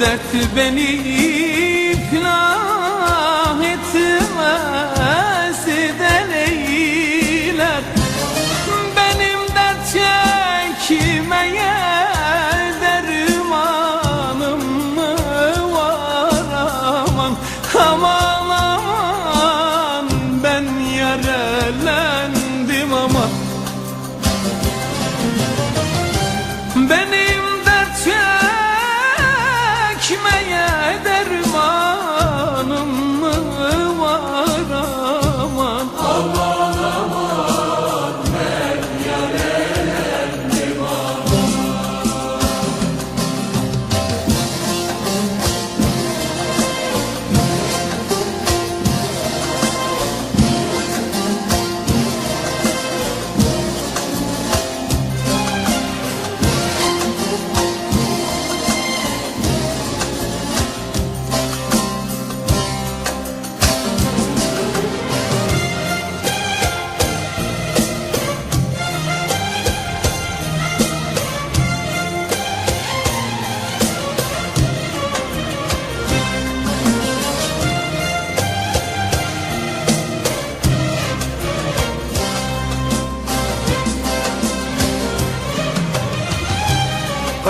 dert beni. Kime ye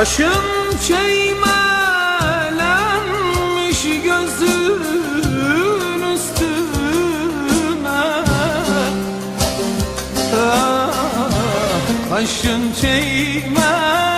Kaşım şeymelenmiş gözün üstüne. Ah, Kaşım şeymelenmiş